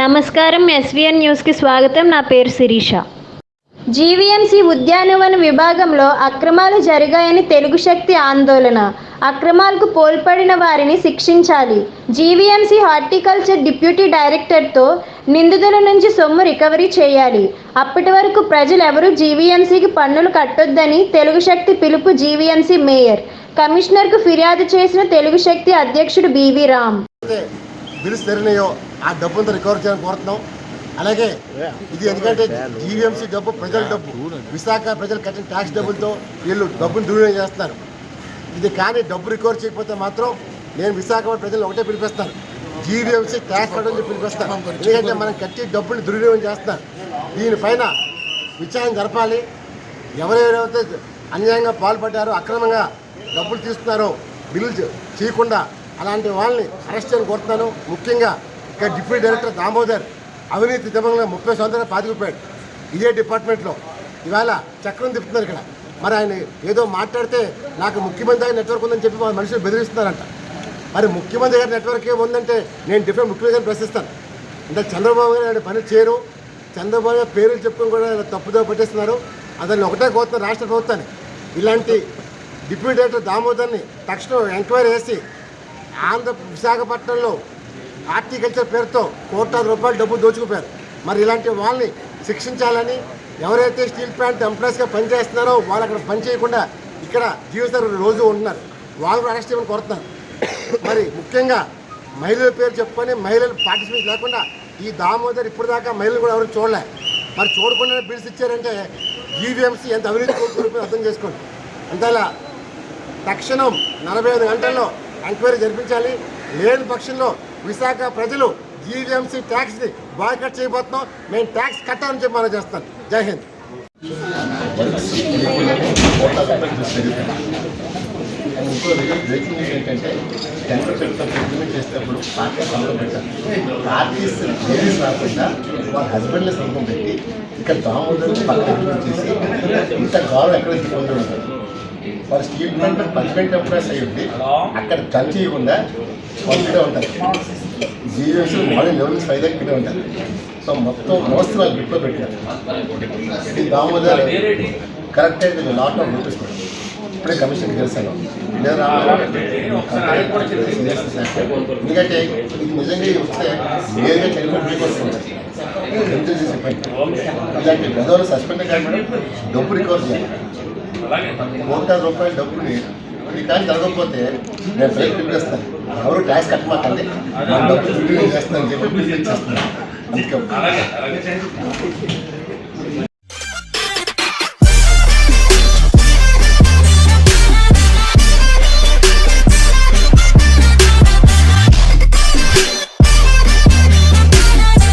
నమస్కారం ఎస్విఎన్ న్యూస్కి స్వాగతం. నా పేరు శిరీష. జీవీఎంసీ ఉద్యానవన విభాగంలో అక్రమాలు జరిగాయని తెలుగు శక్తి ఆందోళన. అక్రమాలకు పోల్పడిన వారిని శిక్షించాలి. జీవీఎంసీ హార్టికల్చర్ డిప్యూటీ డైరెక్టర్తో నిందితుల నుంచి సొమ్ము రికవరీ చేయాలి. అప్పటి వరకు ప్రజలెవరూ జీవీఎంసీకి పన్నులు కట్టొద్దని తెలుగు శక్తి పిలుపు జీవీఎంసీ మేయర్. కమిషనర్కు ఫిర్యాదు చేసిన తెలుగు శక్తి అధ్యక్షుడు బీవీ రామ్. బిల్స్ తెరినాయో ఆ డబ్బుంతా రికవర్ చేయాలని కోరుతున్నాం. అలాగే ఇది ఎందుకంటే జీవీఎంసీ డబ్బు ప్రజల డబ్బు. విశాఖ ప్రజలు కట్టిన ట్యాక్స్ డబ్బులతో వీళ్ళు డబ్బులు దుర్వినియోగం చేస్తున్నారు. ఇది కానీ డబ్బు రికవర్ చేయకపోతే మాత్రం నేను విశాఖ ప్రజలు ఒకటే పిలిపిస్తాను. జీవీఎంసీ ట్యాక్స్ కట్టడం పిలిపిస్తాను. ఎందుకంటే మనం కట్టి డబ్బుని దుర్వినియోగం చేస్తున్నారు. దీనిపైన విచారణ జరపాలి. ఎవరెవరైతే అన్యాయంగా పాల్పడ్డారో అక్రమంగా డబ్బులు తీసుకున్నారో బిల్లు చేయకుండా అలాంటి వాళ్ళని అరెస్ట్ చేయని కోరుతున్నాను. ముఖ్యంగా ఇక్కడ డిప్యూటీ డైరెక్టర్ దామోదర్ అవినీతి దిబంగా ముప్పై సంవత్సరాలు పాతికిపోయాడు ఇదే డిపార్ట్మెంట్లో ఇవాళ చక్రం తిప్పుతున్నారు ఇక్కడ. మరి ఆయన ఏదో మాట్లాడితే నాకు ముఖ్యమంత్రి గారి నెట్వర్క్ ఉందని చెప్పి మా మనుషులు బెదిరిస్తున్నారంట. మరి ముఖ్యమంత్రి గారి నెట్వర్క్ ఉందంటే నేను డిఫరెంట్ ముఖ్యమంత్రి గారిని ప్రశ్నిస్తాను. అంటే చంద్రబాబు గారు ఆయన పని చేయరు. చంద్రబాబు గారు పేర్లు చెప్పుకొని కూడా ఇలా తప్పుదో పట్టిస్తున్నారు. అతన్ని ఒకటే కోరుతున్నారు రాష్ట్ర ప్రభుత్వాన్ని. ఇలాంటి డిప్యూటీ డైరెక్టర్ దామోదర్ని తక్షణం ఎంక్వైరీ చేసి ఆంధ్ర విశాఖపట్నంలో హార్టికల్చర్ పేరుతో కోట్లాది రూపాయలు డబ్బు దోచుకుపోయారు. మరి ఇలాంటి వాళ్ళని శిక్షించాలని ఎవరైతే స్టీల్ ప్లాంట్ ఎంప్లాయీస్గా పనిచేస్తున్నారో వాళ్ళు అక్కడ పని చేయకుండా ఇక్కడ జీవిస్తారు రోజు ఉంటున్నారు. వాళ్ళు అరెస్ట్ చేయమని కోరుతున్నారు. మరి ముఖ్యంగా మహిళల పేరు చెప్పుకొని మహిళలు పార్టిసిపేట్ లేకుండా ఈ దామోదర్ ఇప్పుడు దాకా మహిళలు కూడా ఎవరు చూడలే. మరి చూడకుండా బిల్స్ ఇచ్చారంటే ఈవీఎంసీ ఎంత అవినీతి కోరుకుంటుందో అర్థం చేసుకోండి. అంతేలా తక్షణం నలభై ఐదు గంటల్లో ఎంక్వైరీ జరిపించాలి. లేని పక్షంలో విశాఖ ప్రజలు జీవీఎంసీ ట్యాక్స్ని బాయ్కట్ చేయబోతున్నాం. మేము ట్యాక్స్ కట్టాలని చెప్పి మనం చేస్తాం. జై హింద్. ఇంకో బ్రేకింగ్ న్యూస్ ఏంటంటే టెండర్ పెడతాం ఇంప్లిమెంట్ చేసేటప్పుడు పార్టీ సంతకం పెట్టారు పార్టీస్ లేడీస్ రాకుండా వాళ్ళ హస్బెండ్ల సంతకం పెట్టి ఇక్కడ దామోదర్ పక్క చేసి ఇంత గౌరవం ఎక్కడ తీసుకుంటూ ఉంటారు వాళ్ళు స్టీల్ ప్లాంట్ పర్మనెంట్ ఎంప్లాయీస్ అయ్యి ఉండి అక్కడ టచ్ చేయకుండా వాళ్ళు ఇక్కడే ఉంటారు జీవీఎస్ నుంచి ఫైవ్ ఇక్కడే ఉంటారు సో మొత్తం మోస్ట్ వాళ్ళు గ్రిప్లో పెట్టారు. ఈ దామోదర్ కరెక్ట్ అయితే లాట్ ఆఫ్ రూపీస్ ఇప్పుడే తెలిసాను లేదా ఎందుకంటే ఇది నిజంగా ఇది వస్తే నేరుగా చనిపోయి వస్తుంది. ఎంతో చేసే ఇలాంటి గదవులు సస్పెండ్ కానీ డబ్బు రికవర్ చేయాలి. కోట్లాది రూపాయల డబ్బుని ఇది కానీ జరగకపోతే నేను ఫ్లైట్ పిలిపిస్తాను ఎవరు ట్యాక్స్ కట్టమాకండి. నా డబ్బు దుర్వినియోగం చేస్తానని చెప్పి పిలిపించేస్తున్నాను అందుకే